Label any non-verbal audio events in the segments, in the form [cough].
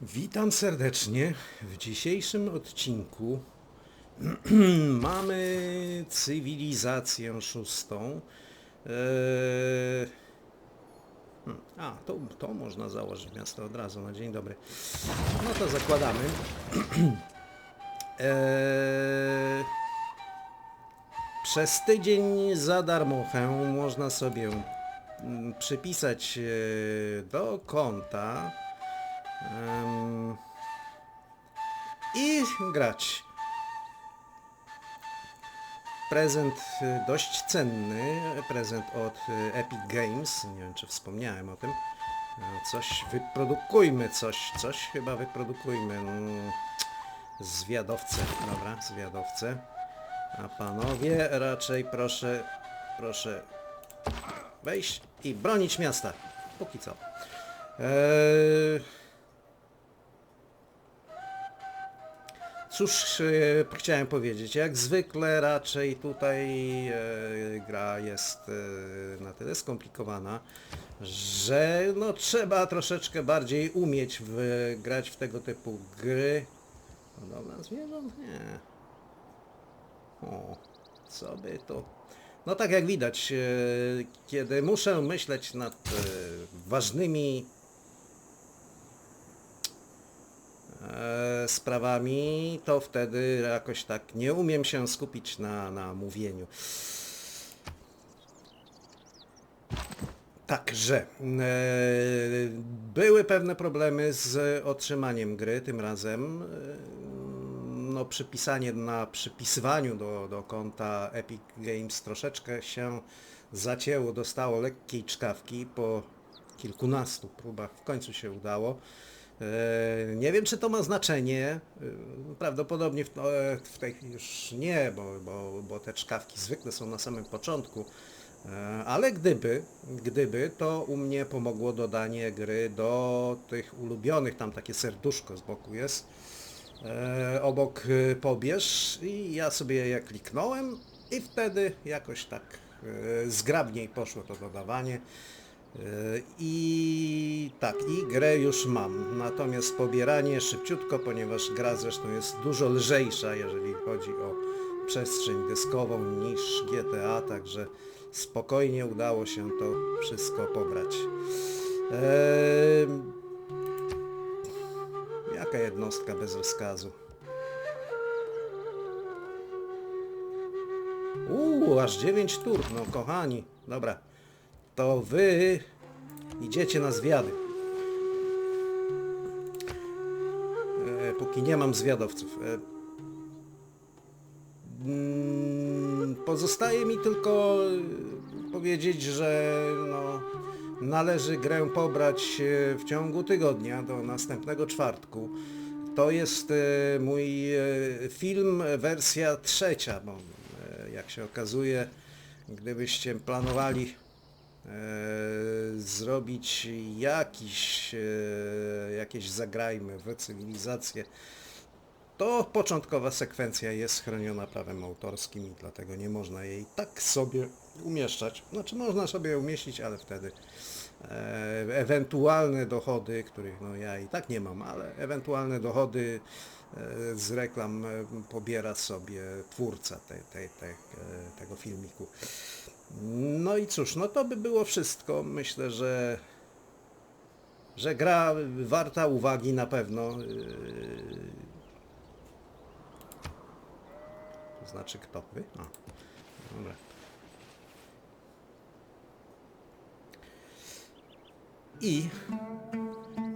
Witam serdecznie. W dzisiejszym odcinku [clears throat] mamy cywilizację szóstą. Eee... A, to, to można założyć miasto od razu na dzień dobry. No to zakładamy. [clears throat] Eee... Przez tydzień za darmochę można sobie mm, przypisać e, do konta Em, I grać. Prezent y, dość cenny, prezent od y, Epic Games, nie wiem czy wspomniałem o tym. No, Coś wyprodukujmy, coś, coś chyba wyprodukujmy. Mm, Zwiadowcę, dobra, zwiadowcę. A panowie raczej proszę, proszę wejść i bronić miasta. Póki co. Eee... Cóż e, chciałem powiedzieć, jak zwykle raczej tutaj e, gra jest e, na tyle skomplikowana, że no trzeba troszeczkę bardziej umieć w, grać w tego typu gry. Hodowla zwierząt? Nie. O, co by to... No tak jak widać, kiedy muszę myśleć nad ważnymi e, sprawami, to wtedy jakoś tak nie umiem się skupić na, na mówieniu. Także e, były pewne problemy z otrzymaniem gry tym razem. E, No, przypisanie na przypisywaniu do, do konta Epic Games troszeczkę się zacięło, dostało lekkiej czkawki po kilkunastu próbach. W końcu się udało. E, Nie wiem, czy to ma znaczenie. E, Prawdopodobnie w, e, w tej już nie, bo, bo, bo te czkawki zwykle są na samym początku. Ale gdyby, gdyby, to u mnie pomogło dodanie gry do tych ulubionych, tam takie serduszko z boku jest, obok pobierz i ja sobie je kliknąłem i wtedy jakoś tak zgrabniej poszło to dodawanie. E, I tak, i grę już mam. Natomiast pobieranie szybciutko, ponieważ gra zresztą jest dużo lżejsza, jeżeli chodzi o przestrzeń dyskową niż GTA, także spokojnie udało się to wszystko pobrać. Eee, jaka jednostka bez rozkazu? Uuu, aż 9 tur, no kochani. Dobra, to wy idziecie na zwiady. E, póki nie mam zwiadowców. E, mm, pozostaje mi tylko e, powiedzieć, że no, należy grę pobrać e, w ciągu tygodnia do następnego czwartku. To jest e, mój film, wersja trzecia, bo jak się okazuje, gdybyście planowali zrobić jakiś, e, jakieś zagrajmy w cywilizację, to początkowa sekwencja jest chroniona prawem autorskim i dlatego nie można jej tak sobie umieszczać. Znaczy można sobie umieścić, ale wtedy e, ewentualne dochody, których no ja i tak nie mam, ale ewentualne dochody e, z reklam e, pobiera sobie twórca te, te, te, e, tego filmiku. No i cóż, no to by było wszystko. Myślę, że że gra warta uwagi na pewno. Yy, To znaczy kto? A, dobra. I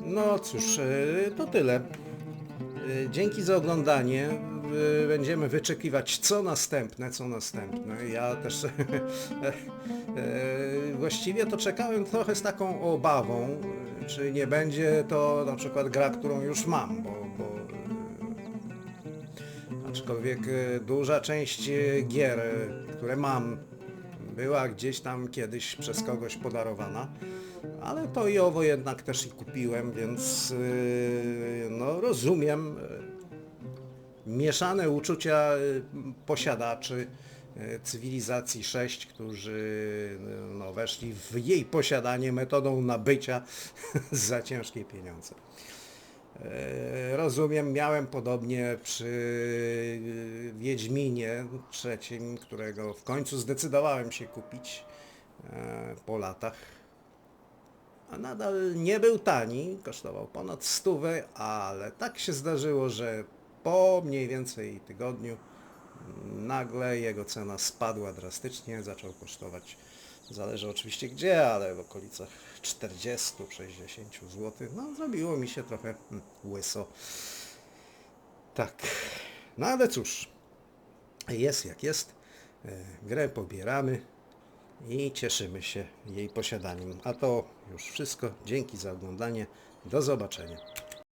no cóż, e, to tyle. E, Dzięki za oglądanie. E, Będziemy wyczekiwać co następne, co następne. Ja też [laughs] e, e, właściwie to czekałem trochę z taką obawą, e, czy nie będzie to na przykład gra, którą już mam, bo, bo e, aczkolwiek duża część gier, które mam, była gdzieś tam kiedyś przez kogoś podarowana, ale to i owo jednak też i kupiłem, więc no rozumiem mieszane uczucia yy, posiadaczy yy, cywilizacji 6, którzy yy, no, weszli w jej posiadanie metodą nabycia [laughs] za ciężkie pieniądze. E, Rozumiem, miałem podobnie przy Wiedźminie trzecim, którego w końcu zdecydowałem się kupić e, po latach. A nadal nie był tani, kosztował ponad stówę, ale tak się zdarzyło, że po mniej więcej tygodniu nagle jego cena spadła drastycznie, zaczął kosztować, zależy oczywiście gdzie, ale w okolicach 40-60 zł. No zrobiło mi się trochę hmm, łyso. Tak, no ale cóż, jest jak jest, E, grę pobieramy i cieszymy się jej posiadaniem. A to już wszystko, dzięki za oglądanie, do zobaczenia.